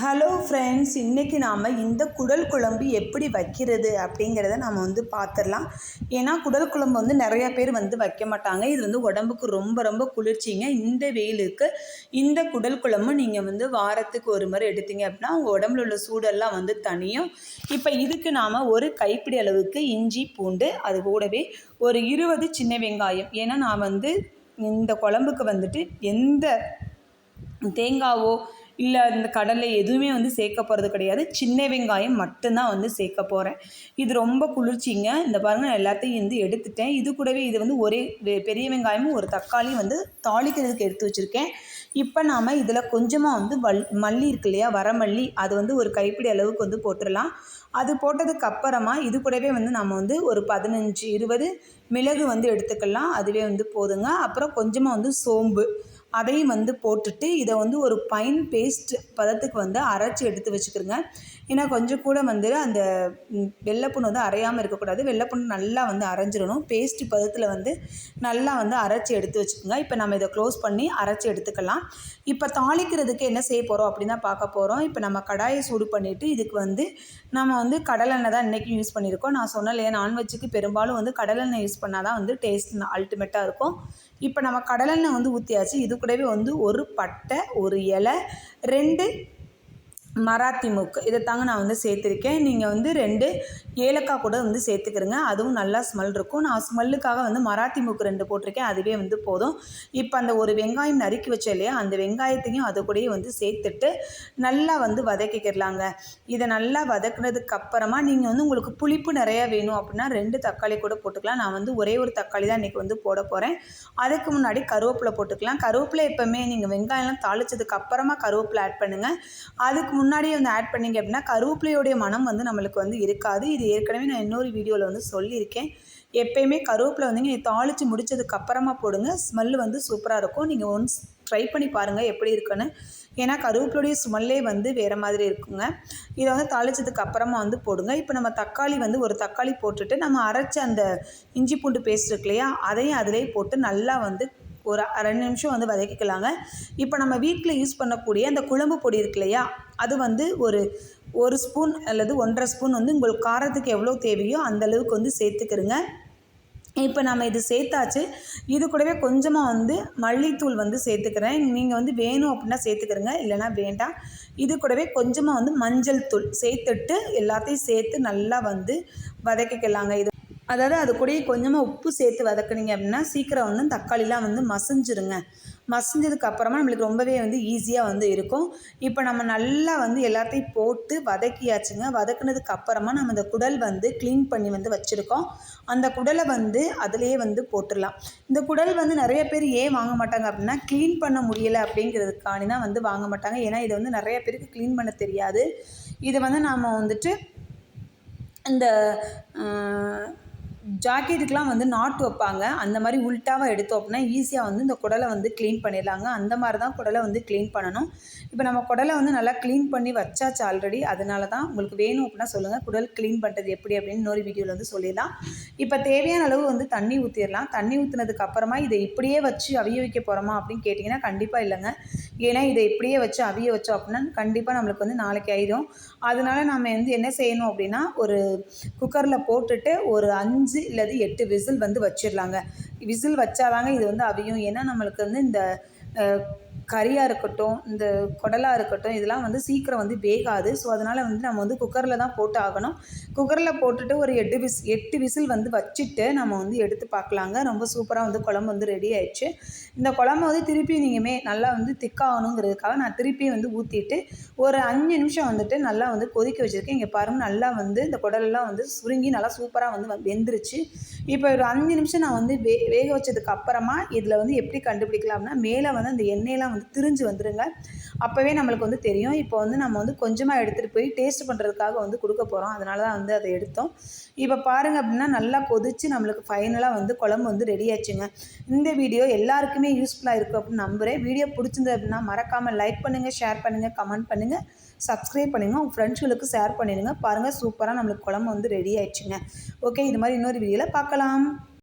Hello friends இன்றைக்கி நாம் இந்த குடல் குழம்பு எப்படி வைக்கிறது அப்படிங்கிறத நம்ம வந்து பார்த்துடலாம் ஏன்னா குடல் குழம்பு வந்து நிறையா பேர் வந்து வைக்க மாட்டாங்க. இது வந்து உடம்புக்கு ரொம்ப ரொம்ப குளிர்ச்சிங்க. இந்த வெயிலுக்கு இந்த குடல் குழம்பு நீங்கள் வந்து வாரத்துக்கு ஒரு முறை எடுத்தீங்க அப்படின்னா உங்கள் உடம்புல உள்ள சூடெல்லாம் வந்து தனியும் இப்போ இதுக்கு நாம் ஒரு கைப்பிடி அளவுக்கு இஞ்சி பூண்டு அது கூடவே ஒரு இருபது சின்ன வெங்காயம். ஏன்னா நான் வந்து இந்த குழம்புக்கு வந்துட்டு எந்த தேங்காவோ இல்லை இந்த கடலை எதுவுமே வந்து சேர்க்க போகிறது கிடையாது. சின்ன வெங்காயம் மட்டும்தான் வந்து சேர்க்க போகிறேன் இது ரொம்ப குளிர்ச்சிங்க. இந்த பாருங்கள் எல்லாத்தையும் வந்து எடுத்துட்டேன். இது கூடவே இது வந்து ஒரே பெரிய வெங்காயமும் ஒரு தக்காளியும் வந்து தாளிக்கிறதுக்கு எடுத்து வச்சுருக்கேன். இப்போ நாம் இதில் கொஞ்சமாக வந்து வல் மல்லி இருக்கு இல்லையா வரமல்லி அது வந்து ஒரு கைப்பிடி அளவுக்கு வந்து போட்டுடலாம். அது போட்டதுக்கு அப்புறமா இது கூடவே வந்து நம்ம வந்து ஒரு பதினஞ்சு இருபது மிளகு வந்து எடுத்துக்கலாம். அதுவே வந்து போதுங்க. அப்புறம் கொஞ்சமாக வந்து சோம்பு. அதையும் வந்து போட்டுட்டு இதை வந்து ஒரு பைன் பேஸ்ட் பதத்துக்கு வந்து அரைச்சி எடுத்து வச்சுக்கிறோங்க ஏன்னா கொஞ்சம் கூட வந்து அந்த வெள்ளைப்புண்ணு வந்து அரையாமல் இருக்கக்கூடாது. வெள்ளைப்புண்ணு நல்லா வந்து அரைஞ்சிடணும். பேஸ்ட் பதத்தில் வந்து நல்லா வந்து அரைச்சி எடுத்து வச்சுக்கோங்க. இப்போ நம்ம இதை க்ளோஸ் பண்ணி அரைச்சி எடுத்துக்கலாம். இப்போ தாளிக்கிறதுக்கு என்ன செய்ய போகிறோம் அப்படின்னு தான் பார்க்க போகிறோம் இப்போ நம்ம கடாயை சூடு பண்ணிவிட்டு இதுக்கு வந்து நம்ம வந்து கடலெண்ணெய் தான் இன்றைக்கி யூஸ் பண்ணியிருக்கோம். நான் சொன்னேன் இல்லையா நான்வெஜ்ஜுக்கு பெரும்பாலும் வந்து கடலெண்ணெய் யூஸ் பண்ணால் தான் வந்து டேஸ்ட் அல்டிமேட்டாக இருக்கும். இப்போ நம்ம கடலெண்ணெய் வந்து ஊற்றியாச்சு இது கூடவே வந்து ஒரு பட்டை ஒரு இலை ரெண்டு மராத்தி மூக்கு. இதை தாங்க நான் வந்து சேர்த்துருக்கேன். நீங்கள் வந்து ரெண்டு ஏலக்காய் கூட வந்து சேர்த்துக்கிறங்க. அதுவும் நல்லா ஸ்மெல் இருக்கும். நான் ஸ்மெல்லுக்காக வந்து மராத்தி மூக்கு ரெண்டு போட்டிருக்கேன். அதுவே வந்து போதும். இப்போ அந்த ஒரு வெங்காயம் நறுக்கி வச்சோம் இல்லையா அந்த வெங்காயத்தையும் அது கூடயே வந்து சேர்த்துட்டு நல்லா வந்து வதக்கிக்கிறலாங்க இதை நல்லா வதக்குனதுக்கு அப்புறமா நீங்கள் வந்து உங்களுக்கு புளிப்பு நிறையா வேணும் அப்படின்னா ரெண்டு தக்காளி கூட போட்டுக்கலாம். நான் வந்து ஒரே ஒரு தக்காளி தான் இன்றைக்கி வந்து போட போகிறேன் அதுக்கு முன்னாடி கருவேப்பிலை போட்டுக்கலாம். கருவேப்பிலை எப்போவுமே நீங்கள் வெங்காயம்லாம் தாளித்ததுக்கு அப்புறமா கருவேப்பிலை ஆட் பண்ணுங்கள் அதுக்கு முன்னாடியே வந்து ஆட் பண்ணிங்க அப்படின்னா கருவேப்பிலையோடைய மனம் வந்து நம்மளுக்கு வந்து இருக்காது. இது ஏற்கனவே நான் இன்னொரு வீடியோவில் வந்து சொல்லியிருக்கேன். எப்பயுமே கருவேப்பிலை வந்து நீங்கள் தாளித்து முடித்ததுக்கப்புறமா போடுங்க. ஸ்மெல் வந்து சூப்பராக இருக்கும். நீங்கள் ஒன்ஸ் ட்ரை பண்ணி பாருங்கள் எப்படி இருக்குன்னு. ஏன்னா கருவேப்பிலுடைய ஸ்மெல்லே வந்து வேறு மாதிரி இருக்குங்க. இதை வந்து தாளித்ததுக்கு அப்புறமா வந்து போடுங்க. இப்போ நம்ம தக்காளி வந்து ஒரு தக்காளி போட்டுட்டு நம்ம அரைச்ச அந்த இஞ்சி பூண்டு பேஸ்ட் இருக்கு இல்லையா? அதையும் அதிலே போட்டு நல்லா வந்து ஒரு ரெண்டு நிமிஷம் வந்து வதக்கிக்கலாங்க. இப்போ நம்ம வீட்டில் யூஸ் பண்ணக்கூடிய அந்த குழம்பு பொடி இருக்கு இல்லையா? அது வந்து ஒரு ஒரு ஸ்பூன் அல்லது ஒன்றரை ஸ்பூன் வந்து உங்களுக்கு காரத்துக்கு எவ்வளோ தேவையோ அந்த அளவுக்கு வந்து சேர்த்துக்கிறங்க. இப்போ நம்ம இது சேர்த்தாச்சு. இது கூடவே கொஞ்சமாக வந்து மல்லித்தூள் வந்து சேர்த்துக்கிறேன். நீங்கள் வந்து வேணும் அப்படின்னா சேர்த்துக்கிறங்க இல்லைனா வேண்டாம். இது கூடவே கொஞ்சமாக வந்து மஞ்சள் தூள் சேர்த்துட்டு எல்லாத்தையும் சேர்த்து நல்லா வந்து வதக்கிக்கலாங்க. இது அதாவது அது கூடயே கொஞ்சமாக உப்பு சேர்த்து வதக்குனீங்க அப்படின்னா சீக்கிரம் வந்து தக்காளிலாம் வந்து மசிஞ்சிருங்க. மசிஞ்சதுக்கு அப்புறமா நம்மளுக்கு ரொம்பவே வந்து ஈஸியாக வந்து இருக்கும். இப்போ நம்ம நல்லா வந்து எல்லாத்தையும் போட்டு வதக்கியாச்சுங்க. வதக்குனதுக்கு அப்புறமா நம்ம இந்த குடல் வந்து க்ளீன் பண்ணி வந்து வச்சுருக்கோம். அந்த குடலை வந்து அதிலேயே வந்து போட்டுடலாம். இந்த குடல் வந்து நிறைய பேர் ஏன் வாங்க மாட்டாங்க அப்படின்னா க்ளீன் பண்ண முடியலை அப்படிங்கிறதுக்காணி தான் வந்து வாங்க மாட்டாங்க. ஏன்னா இதை வந்து நிறைய பேருக்கு க்ளீன் பண்ண தெரியாது. இதை வந்து நாம் வந்துட்டு இந்த ஜாக்கெட்டுக்கெலாம் வந்து நாட்டு வைப்பாங்க. அந்த மாதிரி உல்ட்டாவாக எடுத்தோம் அப்படின்னா ஈஸியாக வந்து இந்த குடலை வந்து க்ளீன் பண்ணிடலாங்க. அந்த மாதிரி தான் குடலை வந்து க்ளீன் பண்ணணும். இப்போ நம்ம குடலை வந்து நல்லா க்ளீன் பண்ணி வச்சாச்சு ஆல்ரெடி அதனால தான் உங்களுக்கு வேணும் அப்படின்னா சொல்லுங்கள் குடல் க்ளீன் பண்ணுறது எப்படி அப்படின்னு இன்னொரு வீடியோவில் வந்து சொல்லிடலாம். இப்போ தேவையான அளவு வந்து தண்ணி ஊற்றிடலாம் தண்ணி ஊற்றினதுக்கு அப்புறமா இதை இப்படியே வச்சு அவிய வைக்க போகிறோமா அப்படின்னு கேட்டிங்கன்னா கண்டிப்பாக இல்லைங்க. ஏன்னா இதை இப்படியே வச்சு அவிய வச்சோம் அப்படின்னா கண்டிப்பாக நம்மளுக்கு வந்து நாளைக்கு ஆயிடும் அதனால நம்ம வந்து என்ன செய்யணும் அப்படின்னா ஒரு குக்கரில் போட்டுட்டு ஒரு அஞ்சு அஞ்சு இல்லது எட்டு விசில் வந்து வச்சிடலாங்க. விசில் வச்சாதாங்க இது வந்து அவியும். ஏன்னா நம்மளுக்கு வந்து இந்த கறியாக இருக்கட்டும் இந்த குடலாக இருக்கட்டும் இதெல்லாம் வந்து சீக்கிரம் வந்து வேகாது. ஸோ அதனால் வந்து நம்ம வந்து குக்கரில் தான் போட்டு ஆகணும். குக்கரில் போட்டுட்டு ஒரு எட்டு விஸ் எட்டு விசில் வந்து வச்சுட்டு நம்ம வந்து எடுத்து பார்க்கலாங்க. ரொம்ப சூப்பராக வந்து குழம்பு வந்து ரெடி ஆயிடுச்சு. இந்த குழம்பு வந்து திருப்பி நீங்கள்மே நல்லா வந்து திக்காகணுங்கிறதுக்காக நான் திருப்பி வந்து ஊற்றிட்டு ஒரு அஞ்சு நிமிஷம் வந்துட்டு நல்லா வந்து கொதிக்க வச்சுருக்கேன். இங்கே பாருங்கள் நல்லா வந்து இந்த குடலெல்லாம் வந்து சுருங்கி நல்லா சூப்பராக வந்து வெந்துருச்சு. இப்போ ஒரு அஞ்சு நிமிஷம் நான் வந்து வே வேக வச்சதுக்கு அப்புறமா இதில் வந்து எப்படி கண்டுபிடிக்கலாம்னா மேலே வந்து அந்த எண்ணெயெல்லாம் வந்து திரிஞ்சு வந்துடுங்க அப்போவே நம்மளுக்கு வந்து தெரியும். இப்போ வந்து நம்ம வந்து கொஞ்சமாக எடுத்துகிட்டு போய் டேஸ்ட் பண்ணுறதுக்காக வந்து கொடுக்க போகிறோம் அதனால தான் வந்து அதை எடுத்தோம். இப்போ பாருங்கள் அப்படின்னா நல்லா கொதித்து நம்மளுக்கு ஃபைனலாக வந்து குழம்பு வந்து ரெடி ஆச்சுங்க. இந்த வீடியோ எல்லாருக்குமே யூஸ்ஃபுல்லாக இருக்கும் அப்படின்னு நம்புகிறேன் வீடியோ பிடிச்சிருந்தது அப்படின்னா மறக்காமல் லைக் பண்ணுங்கள் ஷேர் பண்ணுங்கள் கமெண்ட் பண்ணுங்கள் சப்ஸ்கிரைப் பண்ணுங்கள் உங்கள் ஃப்ரெண்ட்ஸ்களுக்கு ஷேர் பண்ணிடுங்க. பாருங்கள் சூப்பராக நம்மளுக்கு குழம்பு வந்து ரெடி ஆயிடுச்சுங்க. ஓகே இது மாதிரி இன்னொரு வீடியோவில் பார்க்கலாம்.